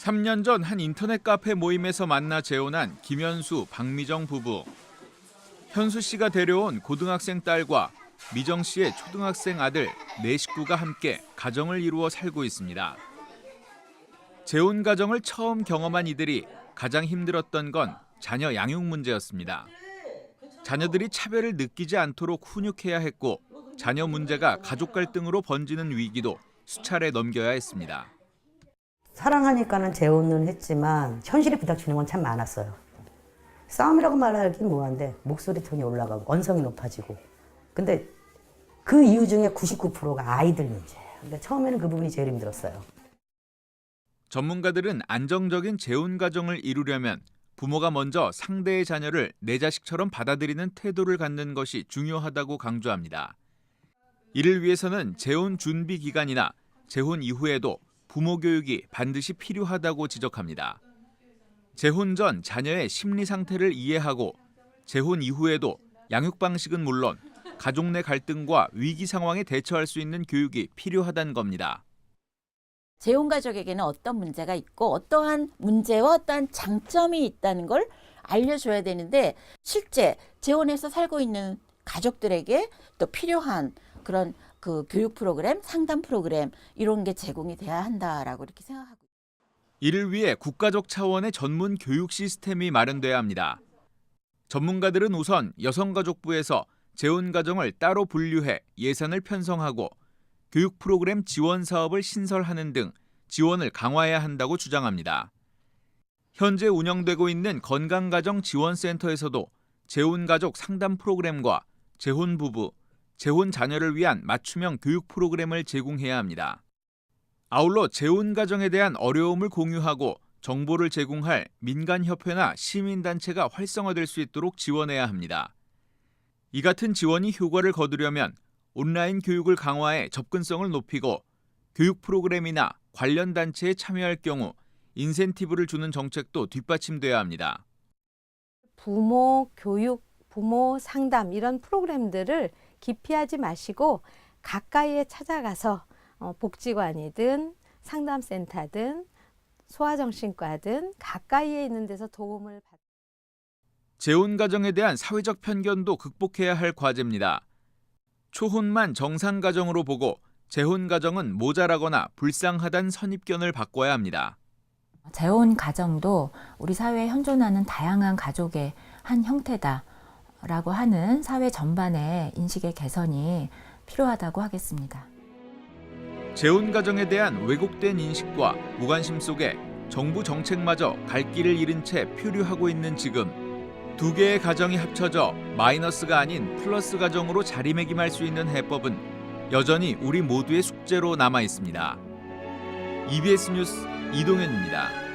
3년 전 한 인터넷 카페 모임에서 만나 재혼한 김현수, 박미정 부부. 현수 씨가 데려온 고등학생 딸과 미정 씨의 초등학생 아들 네 식구가 함께 가정을 이루어 살고 있습니다. 재혼 가정을 처음 경험한 이들이 가장 힘들었던 건 자녀 양육 문제였습니다. 자녀들이 차별을 느끼지 않도록 훈육해야 했고 자녀 문제가 가족 갈등으로 번지는 위기도 수차례 넘겨야 했습니다. 사랑하니까는 재혼은 했지만 현실이 부닥치는 건 참 많았어요. 싸움이라고 말하긴 뭐한데 목소리 톤이 올라가고 언성이 높아지고. 근데 그 이유 중에 99%가 아이들 문제예요. 근데 처음에는 그 부분이 제일 힘들었어요. 전문가들은 안정적인 재혼 가정을 이루려면 부모가 먼저 상대의 자녀를 내 자식처럼 받아들이는 태도를 갖는 것이 중요하다고 강조합니다. 이를 위해서는 재혼 준비 기간이나 재혼 이후에도 부모 교육이 반드시 필요하다고 지적합니다. 재혼 전 자녀의 심리 상태를 이해하고 재혼 이후에도 양육 방식은 물론 가족 내 갈등과 위기 상황에 대처할 수 있는 교육이 필요하다는 겁니다. 재혼 가족에게는 어떤 문제가 있고 어떠한 문제와 어떠한 장점이 있다는 걸 알려줘야 되는데 실제 재혼해서 살고 있는 가족들에게 또 필요한 그런 그 교육 프로그램, 상담 프로그램 이런 게 제공이 돼야 한다라고 이렇게 생각하고 이를 위해 국가적 차원의 전문 교육 시스템이 마련돼야 합니다. 전문가들은 우선 여성가족부에서 재혼 가정을 따로 분류해 예산을 편성하고 교육 프로그램 지원 사업을 신설하는 등 지원을 강화해야 한다고 주장합니다. 현재 운영되고 있는 건강가정 지원센터에서도 재혼 가족 상담 프로그램과 재혼 부부, 재혼 자녀를 위한 맞춤형 교육 프로그램을 제공해야 합니다. 아울러 재혼 가정에 대한 어려움을 공유하고 정보를 제공할 민간협회나 시민단체가 활성화될 수 있도록 지원해야 합니다. 이 같은 지원이 효과를 거두려면 온라인 교육을 강화해 접근성을 높이고 교육 프로그램이나 관련 단체에 참여할 경우 인센티브를 주는 정책도 뒷받침돼야 합니다. 부모 교육, 부모 상담 이런 프로그램들을 기피하지 마시고 가까이에 찾아가서 어, 복지관이든 상담센터든 소아정신과든 가까이에 있는 데서 도움을 받. 재혼 가정에 대한 사회적 편견도 극복해야 할 과제입니다. 초혼만 정상 가정으로 보고 재혼 가정은 모자라거나 불쌍하단 선입견을 바꿔야 합니다. 재혼 가정도 우리 사회에 현존하는 다양한 가족의 한 형태다 라고 하는 사회 전반의 인식의 개선이 필요하다고 하겠습니다. 재혼 가정에 대한 왜곡된 인식과 무관심 속에 정부 정책마저 갈 길을 잃은 채 표류하고 있는 지금 두 개의 가정이 합쳐져 마이너스가 아닌 플러스 가정으로 자리매김할 수 있는 해법은 여전히 우리 모두의 숙제로 남아 있습니다. EBS 뉴스 이동현입니다.